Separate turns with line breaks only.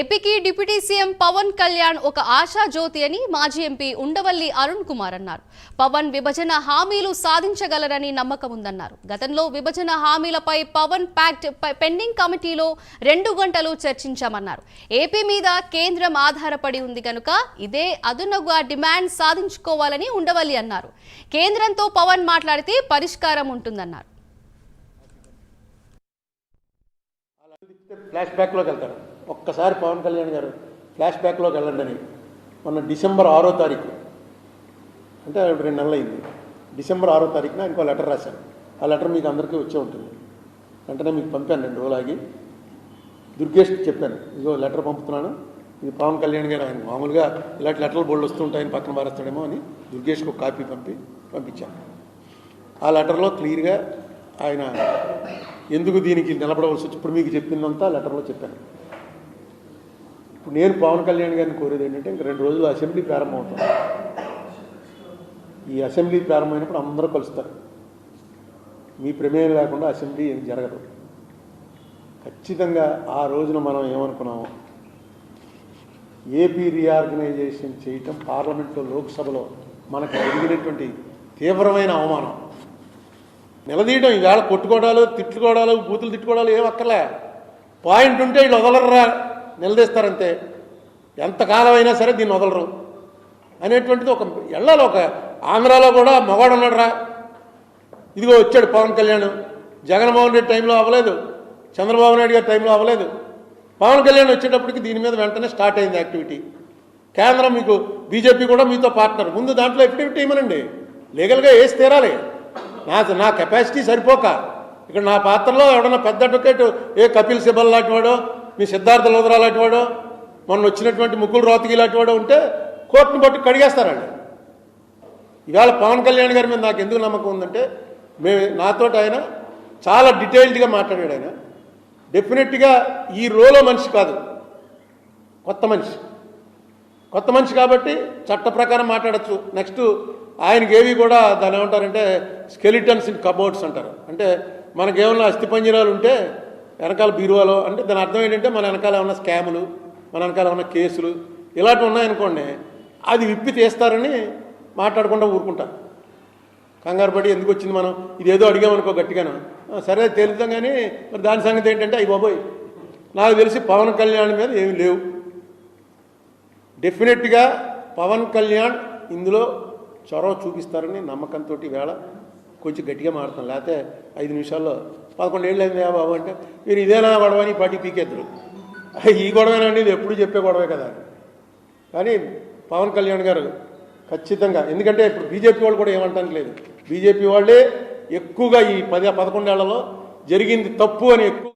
ఏపీకి deputy CM Pawan Kalyan ఒక ఆశా జ్యోతి అని మాజీ ఎంపీ ఉండవల్లి అరుణ్ కుమార్ అన్నారు. పవన్ విభజన హామీలు సాధించగలరని నమ్మకం ఉందన్నారు. గతంలో విభజన హామీలపై పవన్ ప్యాక్ట్ పెండింగ్ కమిటీలో రెండు గంటలు చర్చించామన్నారు. ఏపీ మీద కేంద్రం ఆధారపడి ఉంది కనుక ఇదే అదునుగా డిమాండ్ సాధించుకోవాలని ఉండవల్లి అన్నారు. కేంద్రంతో పవన్ మాట్లాడితే పరిష్కారం ఉంటుందన్నారు.
ఫ్లాష్ బ్యాక్లోకి వెళ్తారు ఒక్కసారి పవన్ కళ్యాణ్ గారు ఫ్లాష్ బ్యాక్లోకి వెళ్ళండి అని మొన్న డిసెంబర్ ఆరో తారీఖు అంటే రెండు నెలలు అయింది డిసెంబర్ ఆరో తారీఖున ఇంకో లెటర్ రాశాను ఆ లెటర్ మీకు అందరికీ వచ్చే ఉంటుంది. వెంటనే మీకు పంపాను రెండు రోజులాగి. దుర్గేష్ దుర్గేష్కి చెప్పాను ఇదిగో లెటర్ పంపుతున్నాను. ఇది పవన్ కళ్యాణ్ గారు ఆయన మామూలుగా ఇలాంటి లెటర్లు బోల్డ్ వస్తుంటాయని పక్కన మారేస్తాడేమో అని దుర్గేష్కి ఒక కాపీ పంపి పంపించాను. ఆ లెటర్లో క్లియర్గా ఆయన ఎందుకు దీనికి నిలబడవలసి వచ్చి ఇప్పుడు మీకు చెప్పిందంతా లెటర్లో చెప్పాను. ఇప్పుడు నేను పవన్ కళ్యాణ్ గారిని కోరేది ఏంటంటే ఇంక రెండు రోజులు అసెంబ్లీ ప్రారంభం అవుతుంది. ఈ అసెంబ్లీ ప్రారంభమైనప్పుడు అందరూ కలుస్తారు. మీ ప్రమేయం లేకుండా అసెంబ్లీ ఏం జరగదు. ఖచ్చితంగా ఆ రోజున మనం ఏమనుకున్నాము ఏపీ రీఆర్గనైజేషన్ చేయటం పార్లమెంట్లో లోక్సభలో మనకు జరిగినటువంటి తీవ్రమైన అవమానం. నిలదీయడం ఈవేళ కొట్టుకోవడాలు తిట్టుకోవడాలు బూతులు తిట్టుకోవడాలు ఏం అక్కర్లే. పాయింట్ ఉంటే వీళ్ళు వదలరా నిలదీస్తారంతే. ఎంతకాలం అయినా సరే దీన్ని వదలరు. అనేటువంటిది ఒక ఎళ్ళాలి ఒక ఆంధ్రాలో కూడా మగవాడు ఉన్నాడురా. ఇదిగో వచ్చాడు పవన్ కళ్యాణ్. జగన్మోహన్ రెడ్డి టైంలో అవ్వలేదు. చంద్రబాబు నాయుడు గారి టైంలో అవ్వలేదు. పవన్ కళ్యాణ్ వచ్చేటప్పటికి దీని మీద వెంటనే స్టార్ట్ అయింది యాక్టివిటీ. కేంద్రం మీకు బీజేపీ కూడా మీతో పార్ట్నర్. ముందు దాంట్లో ఎఫిడవిట్ ఇవ్వనండి లీగల్గా వేసి తీరాలి. నా నా కెపాసిటీ సరిపోక. ఇక్కడ నా పాత్రలో ఎవడన్నా పెద్ద అడ్వకేట్ ఏ కపిల్ సిబల్ లాంటి వాడో మీ సిద్ధార్థ లోదరా లాంటి వాడో మొన్న వచ్చినటువంటి ముగ్గులు రోతకి లాంటి వాడో ఉంటే కోర్టును బట్టి కడిగేస్తారండి. ఇవాళ పవన్ కళ్యాణ్ గారి మీద నాకు ఎందుకు నమ్మకం ఉందంటే మేము నాతోటి ఆయన చాలా డీటెయిల్డ్గా మాట్లాడాడు ఆయన. డెఫినెట్గా ఈ రోలో మనిషి కాదు. కొత్త మనిషి. కొత్త మనిషి కాబట్టి చట్ట ప్రకారం మాట్లాడచ్చు. నెక్స్ట్ ఆయనకి ఏవి కూడా దాని ఏమంటారంటే స్కెలిటన్స్ ఇన్ కబోర్డ్స్ అంటారు. అంటే మనకేమన్నా అస్థిపంజరాలు ఉంటే వెనకాల బీరువాలో అంటే దాని అర్థం ఏంటంటే మన వెనకాల ఉన్న స్కాములు మన వెనకాల ఉన్న కేసులు ఇలాంటివి ఉన్నాయనుకోండి అది విప్పి తీస్తారని మాట్లాడకుండా ఊరుకుంటారు కంగారు పడి ఎందుకు వచ్చింది మనం? ఇదేదో అడిగామనుకో గట్టిగాను. సరే తెలుద్దాం కానీ మరి దాని సంగతి ఏంటంటే అయ్యి బాబోయ్ నాకు తెలిసి పవన్ కళ్యాణ్ మీద ఏమీ లేవు. డెఫినెట్గా పవన్ కళ్యాణ్ ఇందులో చొరవ చూపిస్తారని నమ్మకంతో వేళ కొంచెం గట్టిగా మాడతాం లేకపోతే ఐదు నిమిషాల్లో పదకొండు ఏళ్ళు అయింది బాబు అంటే మీరు ఇదేనా గొడవ? అని పార్టీ పీకేద్దరు. ఈ గొడవేనండి ఇది ఎప్పుడు చెప్పే గొడవే కదా కానీ పవన్ కళ్యాణ్ గారు ఖచ్చితంగా ఎందుకంటే ఇప్పుడు బీజేపీ వాళ్ళు కూడా ఏమంటానికి లేదు. బీజేపీ వాళ్ళే ఎక్కువగా ఈ పది పదకొండేళ్ళలో జరిగింది తప్పు అని ఎక్కువ